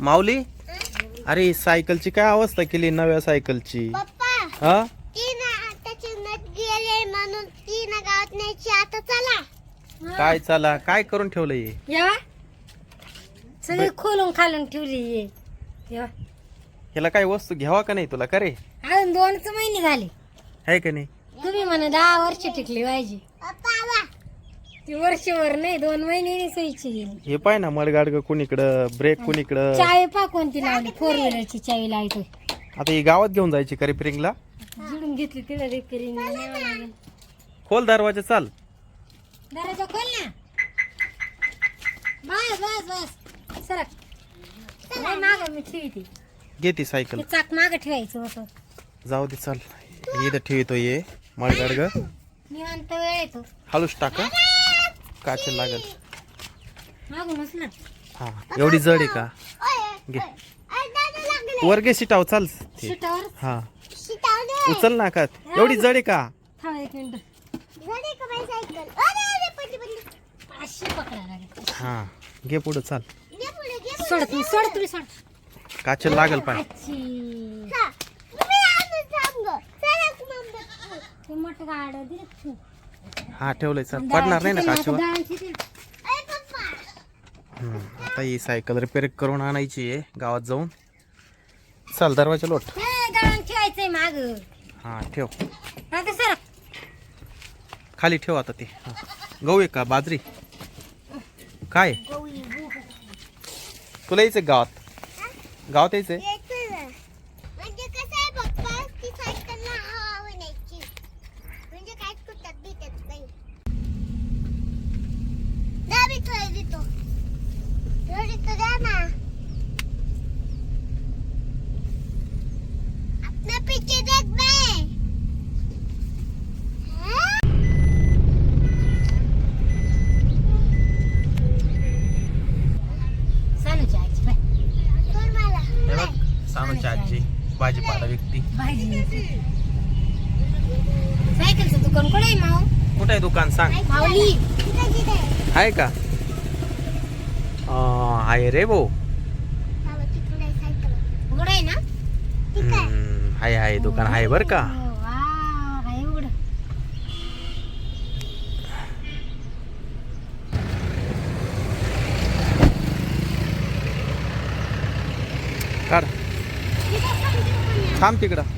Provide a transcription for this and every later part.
माऊली? अरे सायकलची काय अवस्था केली नव्या सायकलची? पप्पा हा? ती ना त्याचे नट गेले म्हणून ती ना गावात न्यायची. आता चला. काय चाला? काय करून ठेवलंय? हे? या. सगळी खोलून खालून ठेवली ये या. ह्याला काय वस्तू घ्यावा का नाही तुला? का रे? अजून दोनच महिने झाले. आहे का नाही? तुम्ही म्हणा दहा वर्ष टिकली पाहिजे. ती वर्षभर नाही दोन महिने सोयीची गेली. हे पाय ना मडगाड कुणीकडं ब्रेक कुणीकडं? चावी पा कोणती लावली फोर व्हीलरची चावी लावतो आता ही गावात घेऊन जायची का रिपेरिंगला? जिडून घेतली तिला रिपेरिंग खोल दरवाजा चाल. दरवाजा खोल ना. बस बस बस. सरक नाही माग मी ठेवी घे ती सायकल. चाक माग ठेवायचं होतं. जाऊ दे चाल. इथं ठेवतो ये मडगाड निवांत वेळ येतो हळूच टाका. काच लागल. हा एवढी जड आहे का? घे. वर घे शिटाव चाल. ते हा. उचल ना का? एवढी जड आहे का हा घे पुढं चाल. काच लागल पाय हा. मोठं गाड दिलं. हा ठेवलंय चाल. पडणार नाही ना हम्म, आता ही सायकल रिपेअर करून आणायची आहे गावात जाऊन. चाल दरवाजा लोट. हे ठेवायचंय माग. हा ठेव. सर. खाली ठेव आता ते. गहू आहे का बाजरी? काय? तुला यायचं गावात? गावात यायचंय येतो ना. म्हणजे कसं आहे पप्पा ती सायकल ना हवा न्यायची म्हणजे काय कुठत बिटत नाही द्या मी थोडी देतो थोडी तो द्या ना अपना पीछे देख बे हाँ? सानूची आजी बाय सोड मला हे बघ सानूची आजी भाजीपाला व्यक्ती भाजी सायकलचं दुकान कुठे आहे माऊ कुठं आहे दुकान? सांग. आहे का? आहे रे भाऊ. आहे आहे दुकान आहे बर का? हो, थांब तिकडं.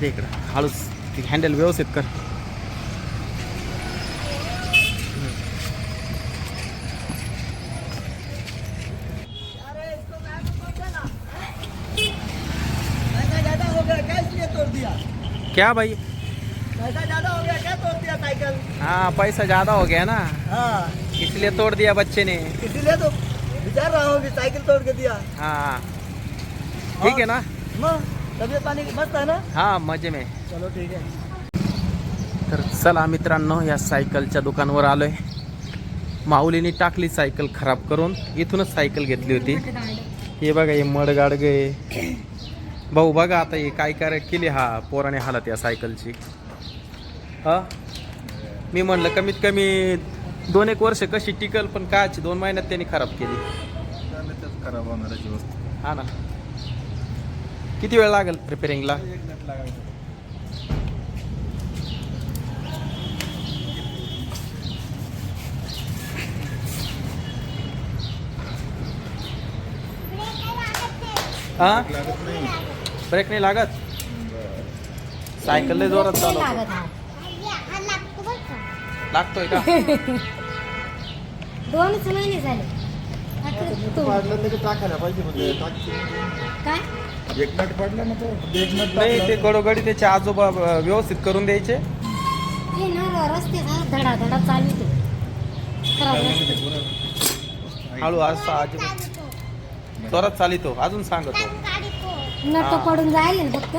दे इकडं हळूच ती हँडल व्यवस्थित कर। हो क्या भाई? पैसा ज़्यादा हो गया क्या तोड़ दिया साइकिल हाँ पैसा ज़्यादा हो गया ना। हाँ इसलिए तोड़ दिया बच्चे ने। इसीलिए तो विचार रहा हूँ। साइकिल तोड़ के दिया हाँ। ठीक है ना? माँ तबीयत पानी की मस्त है ना? हाँ मजे में. चलो ठीक है तर चला मित्रांनो या सायकलच्या दुकानावर आलोय. माऊलीने टाकली सायकल खराब करून इथूनच सायकल घेतली होती. हे बघा हे मडगाड गे. भाऊ बघा आता हे काय काय केली हा पोराने हालत या सायकलची. हा? मी म्हणलं कमीत कमी दोन एक वर्ष कशी टिकल पण कायची दोन महिन्यात त्यांनी खराब केली. खराब होणाराची वस्तू. हा ना. किती वेळ लागेल रिपेरिंगला एक मिनिट लागायचं हा? लागत नाही ब्रेक नाही लागत? सायकल लय जोरात नाही चालव लागत हा. हा लागतो बरं का लागतोय का? दोनच महिने झाले. तू- पाडलं तर टाकायला पाहिजे म्हणजे टाकची काय? एक नट पडला ना तो एक नट नाही ते गडोगडी त्याचे आजोबा अ, व्यवस्थित करून द्यायचे. हे ना रस्ते धडा धडा चालू ते खराब रस्ते. हळू आजोबा. चालतो जोरात चालितो अजून सांगतो. नट हा. पडून जाईल ना फक्त.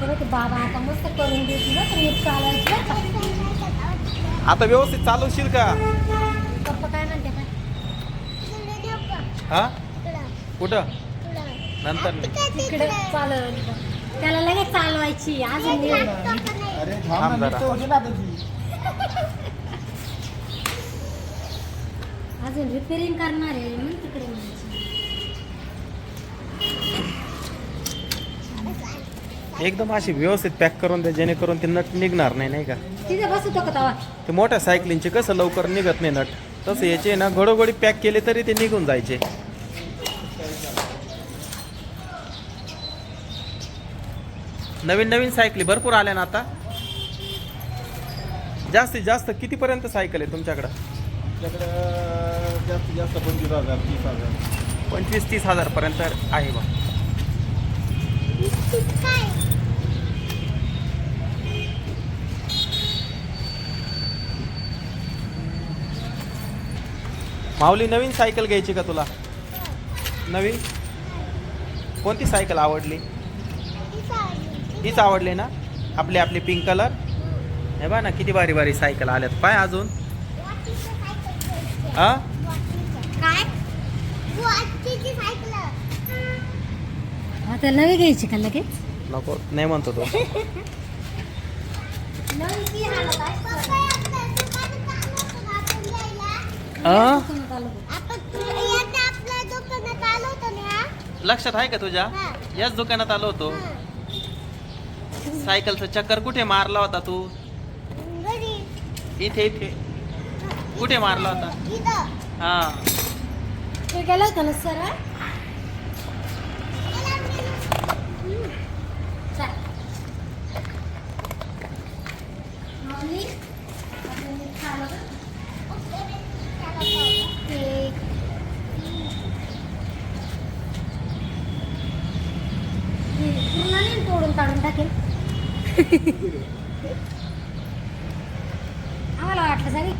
तर ते बाबा आता मस्त करून देतील नीट बरं का. आता व्यवस्थित चालवशील का? पप्पा काय म्हणते काय हा? कुठं? नंतर. तिकडे. त्याला लगेच चालवायची अजून नाही. अरे थांब थांब ना जरा. नुसतं होती ना आता ती. अजून रिपेअरिंग करणार आहे म्हणून तिकडे म्हणायची. एकदम अशी व्यवस्थित पॅक करून द्या जेणेकरून ते नट निघणार नाही नाही का? तिथे बसतो का तवा ते मोठ्या सायकलींचे कसं लवकर निघत नाही नट? तसं याचे ना घडोघडी पॅक केले तरी ते निघून जायचे. नवीन नवीन सायकली भरपूर आल्या ना आता. जास्तीत जास्त कितीपर्यंत सायकल आहे तुमच्याकडं? जास्तीत जास्त पंचवीस हजार तीस हजार. पंचवीस तीस हजारपर्यंत आहे बा माऊली नवीन सायकल घ्यायची का तुला? नवीन? कोणती सायकल आवडली? हीच आवडली ना? आपली आपली पिंक कलर हे बा ना किती भारी भारी सायकल आल्यात. पाय अजून. हा आता नवी घ्यायची का लगेच? नको नाही म्हणतो तो नवी पप्पा आपल्या दुकानात आलो होतो ना आपण घ्यायला. आ? आपण याच्या आपल्या दुकानात आलो होतो ना लक्षात आहे का तुझ्या. याच दुकानात आलो होतो. सायकलचा चक्कर कुठे मारला होता तू? इथे इथे. कुठे मारला होता? इथं. हा. ते गेलं होतं ना सर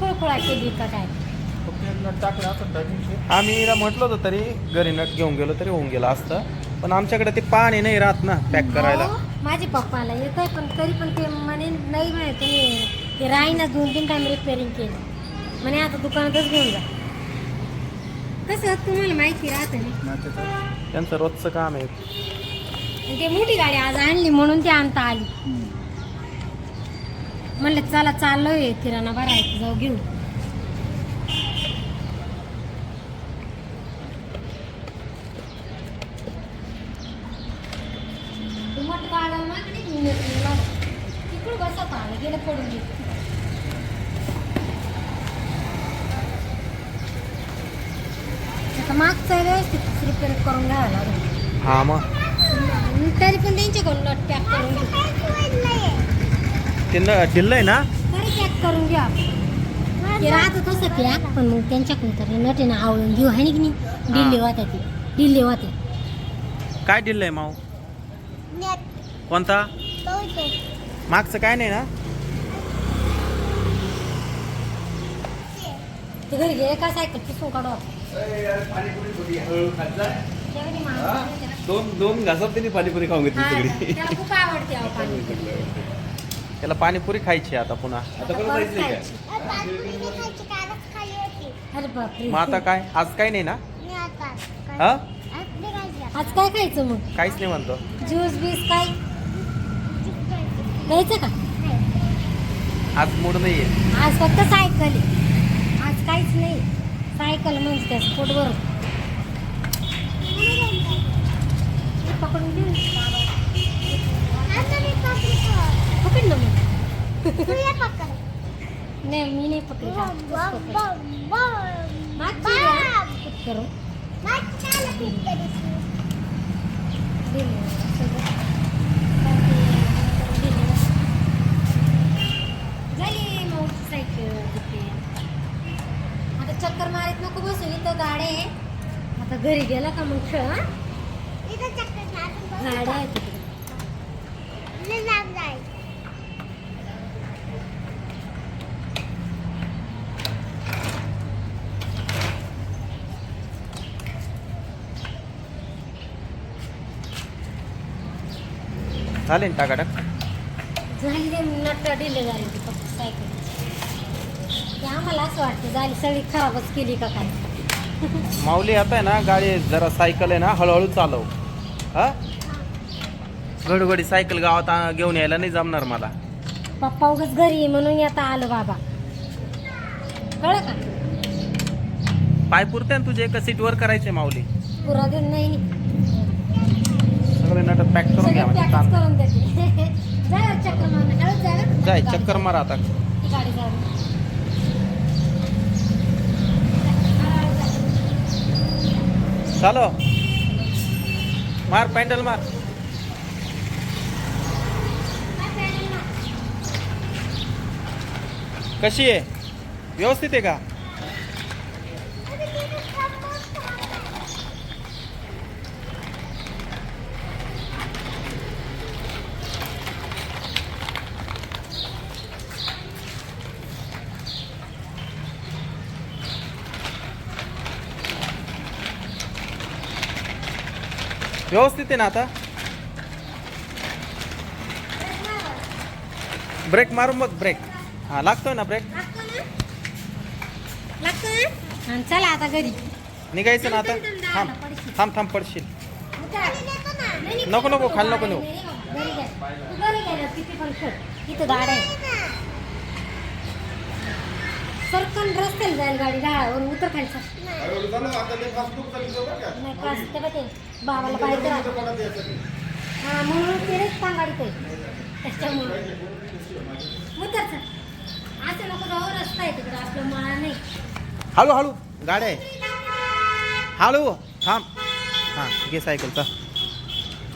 खुळखुळा केली का काय आम्ही हिला म्हटलं होतं तरी घरी नट घेऊन गेलो तरी होऊन गेलं असतं. पण आमच्याकडे ते पाणी नाही राहत ना पॅक करायला. हो, माझे पप्पाला येत आहे पण तरी पण ते म्हणे नाही म्हणे तुम्ही ते राहीना दोन तीन टाइम रिपेअरिंग केलं. म्हणे आता दुकानातच घेऊन जा. कसं तुम्हाला माहिती राहतं ना? त्याचं रोजचं काम आहे. आणि ते मोठी गाडी आज आणली म्हणून ती आणता आली. म्हणलं चला चाललोय किराणा भरायचं जाऊ घेऊ. मागचं व्यवस्थित रिपेअर करून घ्यावं लागेल. हा मग. तरी पण त्यांच्याकडून नट पॅक करून घेऊ ते न दिलंय ना? तरी पॅक करून घ्या. ते राहतं तसं पॅक पण मग त्यांच्याकडून तरी आवळून घेऊ आहे की नाही? दिल्ली होत्या ती. दिल्ली होते काय दिलंय माऊ? कोणता? मागचं काय नाही ना? ते घरी गेले का सायकल पिसून काढू दोन दोन घासात त्यांनी पाणीपुरी खाऊन घेतली त्याला खूप आवडते अहो त्याला पाणीपुरी खायची आता पुन्हा. आता काय मग आता काय? आज काय नाही ना? हा? आज काय खायचं मग? काहीच नाही म्हणतो. ज्यूस बीस काय? घ्यायचं का? आज मूड नाहीये. आज फक्त सायकल आहे. आज काहीच नाही. सायकल म्हणजे त्या स्पोर्टवर पकडून घेऊन पकड ना मग. नाही मी नाही पकड. करू. झाली. आता चक्कर मारीत नको बसू इथं आहे आता घरी गेला का मग खेळ? गाड्या आहे तिकडे चालेल टाकाटक झाली रे नट डिले झाली ती फक्त सायकल. ते आम्हाला असं वाटतं झाली सगळी खराबच केली का काय? माऊली आता आहे ना गाडी जरा सायकल आहे ना हळूहळू चालव. हा? घडोघडी सायकल गावात घेऊन यायला नाही जमणार मला. पप्पा उगाच घरी म्हणून आता आलो बाबा. कळलं का? पाय पुरते ना तुझे एका सीट वर करायचे माऊली. पुरा देऊन नाही पॅक करून घ्या म्हणजे जाय चक्कर मार आता. चालो. मार पॅन्डल मार. कशी आहे? व्यवस्थित आहे का? व्यवस्थित आहे ना आता? ब्रेक मारून बघ ब्रेक हा लागतोय ना ब्रेक लागतो ना? लागतो ना? आणि चला आता घरी. निघायचं ना आता? थांब थांब थांब पडशील. नको, नको, खाली नको नेऊ. घरी घ्या तू घरी घ्या ना, किती पण खेळ इथं गाड्या आहे सरकन रस्त्याला जाईल गाडी डाळावर उतर खाली सर? नाही पास ते बघ ते बाबाला पाहिजे. हा म्हणून तेच सांगाडीत आहे त्याच्यामुळं. उतर सर असं नको जाऊ रस्ता आहे तिकडं आपलं माळा नाही. हळू हळू गाड्या आहे हळू थांब. हां घे सायकलचा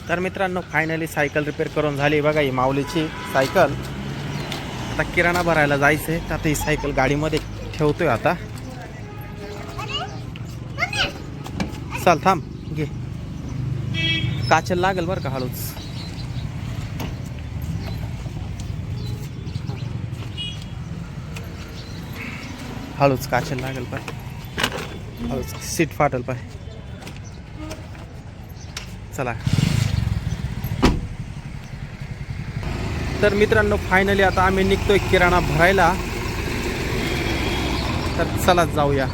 तर. मित्रांनो फायनली सायकल रिपेअर करून झाली बघा ही माऊलीची सायकल. आता किराणा भरायला जायचं आहे तर आता ही सायकल गाडीमध्ये ठेवतोय आता. चल थांब. घे. काचल लागेल बरं का हळूच. हळूच काचल लागेल पाय. हळूच सीट फाटल पाय. चला. तर मित्रांनो फायनली आता आम्ही निघतोय किराणा भरायला. तर चला जाऊया.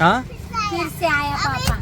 हा? आया पापा.